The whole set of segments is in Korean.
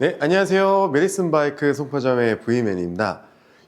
네, 안녕하세요. 메디슨 바이크 송파점의 브이맨입니다.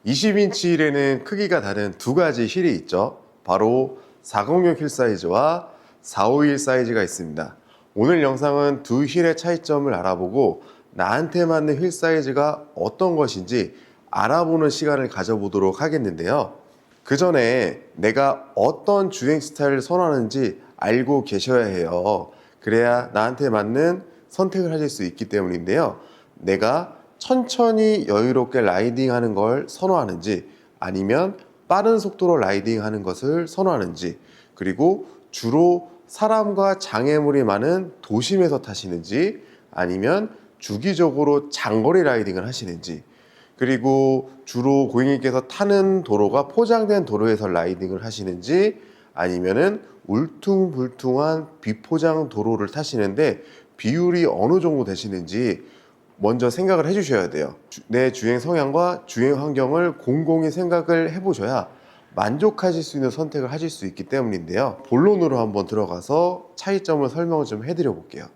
20인치 힐에는 크기가 다른 두 가지 힐이 있죠. 바로 406힐 사이즈와 451 사이즈가 있습니다. 오늘 영상은 두 힐의 차이점을 알아보고 나한테 맞는 힐 사이즈가 어떤 것인지 알아보는 시간을 가져보도록 하겠는데요. 그 전에 내가 어떤 주행 스타일을 선호하는지 알고 계셔야 해요. 그래야 나한테 맞는 선택을 하실 수 있기 때문인데요. 내가 천천히 여유롭게 라이딩 하는 걸 선호하는지 아니면 빠른 속도로 라이딩 하는 것을 선호하는지 그리고 주로 사람과 장애물이 많은 도심에서 타시는지 아니면 주기적으로 장거리 라이딩을 하시는지 그리고 주로 고객님께서 타는 도로가 포장된 도로에서 라이딩을 하시는지 아니면은 울퉁불퉁한 비포장 도로를 타시는데 비율이 어느 정도 되시는지 먼저 생각을 해주셔야 돼요. 주- 내 주행 성향과 주행 환경을 곰곰이 생각을 해보셔야 만족하실 수 있는 선택을 하실 수 있기 때문인데요. 본론으로 한번 들어가서 차이점을 설명을 좀 해드려 볼게요.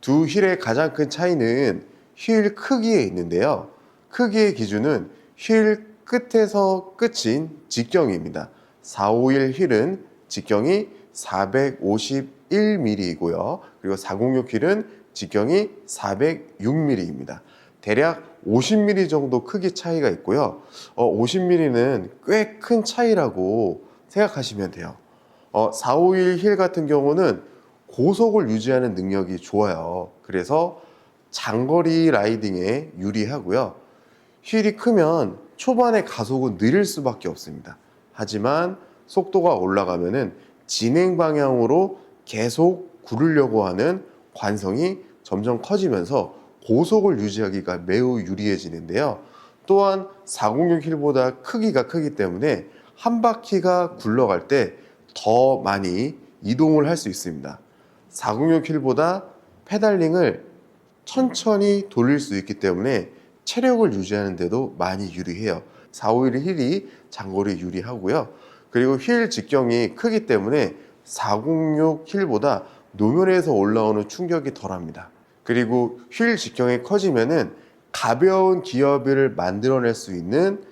두 힐의 가장 큰 차이는 힐 크기에 있는데요. 크기의 기준은 힐 끝에서 끝인 직경입니다. 451 힐은 직경이 451mm이고요. 그리고 406 힐은 직경이 406mm입니다. 대략 50mm 정도 크기 차이가 있고요. 어, 50mm는 꽤 큰 차이라고 생각하시면 돼요. 어, 451 힐 같은 경우는 고속을 유지하는 능력이 좋아요. 그래서 장거리 라이딩에 유리하고요. 힐이 크면 초반에 가속은 느릴 수밖에 없습니다. 하지만 속도가 올라가면은 진행 방향으로 계속 구르려고 하는 관성이 점점 커지면서 고속을 유지하기가 매우 유리해지는데요. 또한 406 힐보다 크기가 크기 때문에 한 바퀴가 굴러갈 때 더 많이 이동을 할 수 있습니다. 406 힐보다 페달링을 천천히 돌릴 수 있기 때문에 체력을 유지하는 데도 많이 유리해요. 451 힐이 장거리 유리하고요. 그리고 힐 직경이 크기 때문에 406 힐보다 노면에서 올라오는 충격이 덜합니다. 그리고 휠 직경이 커지면은 가벼운 기어비를 만들어낼 수 있는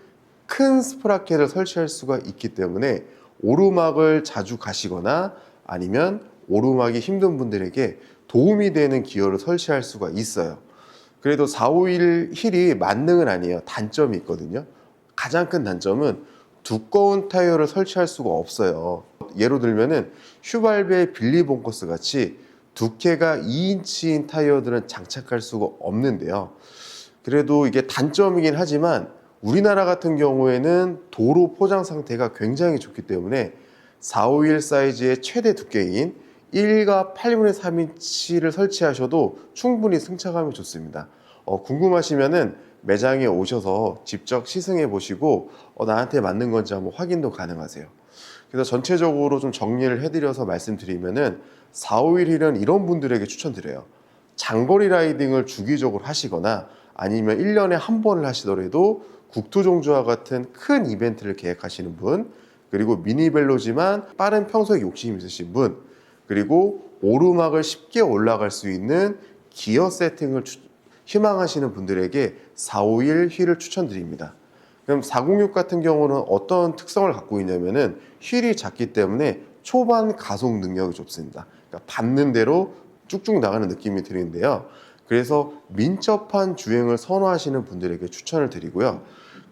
큰 스프라켓을 설치할 수가 있기 때문에 오르막을 자주 가시거나 아니면 오르막이 힘든 분들에게 도움이 되는 기어를 설치할 수가 있어요. 그래도 451 힐이 만능은 아니에요. 단점이 있거든요. 가장 큰 단점은 두꺼운 타이어를 설치할 수가 없어요. 예로 들면은 슈발베 빌리 본커스 같이 두께가 2인치인 타이어들은 장착할 수가 없는데요. 그래도 이게 단점이긴 하지만 우리나라 같은 경우에는 도로 포장 상태가 굉장히 좋기 때문에 451 사이즈의 최대 두께인 1과 8분의 3인치를 설치하셔도 충분히 승차감이 좋습니다. 어, 궁금하시면은 매장에 오셔서 직접 시승해 보시고 어, 나한테 맞는 건지 한번 확인도 가능하세요. 그래서 전체적으로 좀 정리를 해드려서 말씀드리면은 451 힐은 이런 분들에게 추천드려요. 장거리 라이딩을 주기적으로 하시거나 아니면 1년에 한 번을 하시더라도 국토종주와 같은 큰 이벤트를 계획하시는 분, 그리고 미니벨로지만 빠른 평소에 욕심 있으신 분, 그리고 오르막을 쉽게 올라갈 수 있는 기어 세팅을 추- 희망하시는 분들에게 451 휠을 추천드립니다. 그럼 406 같은 경우는 어떤 특성을 갖고 있냐면은 휠이 작기 때문에 초반 가속 능력이 좋습니다. 그러니까 밟는 대로 쭉쭉 나가는 느낌이 드는데요. 그래서 민첩한 주행을 선호하시는 분들에게 추천을 드리고요.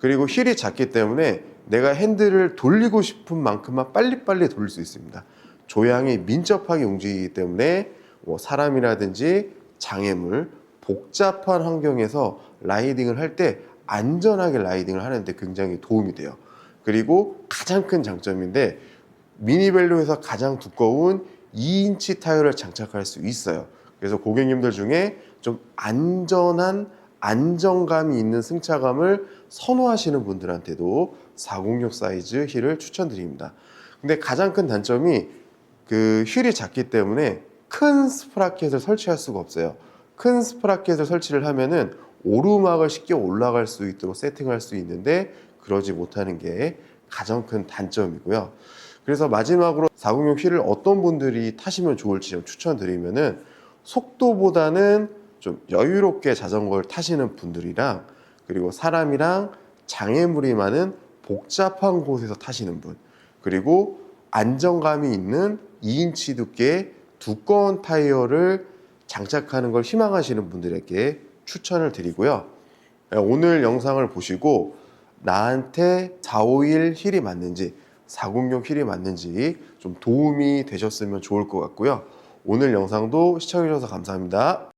그리고 휠이 작기 때문에 내가 핸들을 돌리고 싶은 만큼만 빨리빨리 돌릴 수 있습니다. 조향이 민첩하게 움직이기 때문에 뭐 사람이라든지 장애물, 복잡한 환경에서 라이딩을 할 때 안전하게 라이딩을 하는데 굉장히 도움이 돼요. 그리고 가장 큰 장점인데 미니벨로에서 가장 두꺼운 2인치 타이어를 장착할 수 있어요. 그래서 고객님들 중에 좀 안전한 안정감이 있는 승차감을 선호하시는 분들한테도 406 사이즈 휠을 추천드립니다. 근데 가장 큰 단점이 그 휠이 작기 때문에 큰 스프라켓을 설치할 수가 없어요. 큰 스프라켓을 설치를 하면은 오르막을 쉽게 올라갈 수 있도록 세팅할 수 있는데 그러지 못하는 게 가장 큰 단점이고요. 그래서 마지막으로 406 휠을 어떤 분들이 타시면 좋을지 좀 추천드리면은 속도보다는 좀좀 여유롭게 자전거를 타시는 분들이랑 그리고 사람이랑 장애물이 많은 복잡한 곳에서 타시는 분 그리고 안정감이 있는 2인치 두께의 두꺼운 타이어를 장착하는 걸 희망하시는 분들에게 추천을 드리고요. 네, 오늘 영상을 보시고 나한테 451 힐이 맞는지 406 힐이 맞는지 좀 도움이 되셨으면 좋을 것 같고요. 오늘 영상도 시청해주셔서 감사합니다.